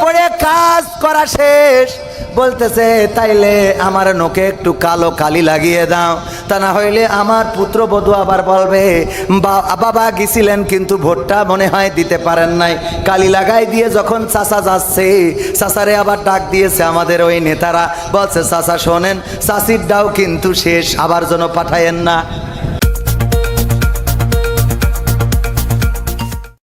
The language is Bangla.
পড়ে কাজ করা শেষ। বলতেছে, তাইলে আমার নোকে একটু কালো কালি লাগিয়ে দাও। তা না হইলে আমার পুত্রবধূ আবার বলবে, "বা- বাবা গেছিলেন কিন্তু ভোটটা মনে হয় দিতে পারেন নাই। কালি লাগাই দিয়ে যখন চাচা যাচ্ছে, চাচারে আবার ডাক দিয়েছে আমাদের ওই নেতারা। বলছে, চাচা শোনেন চাষির ডাও কিন্তু শেষ, আবার যেন পাঠায়েন না।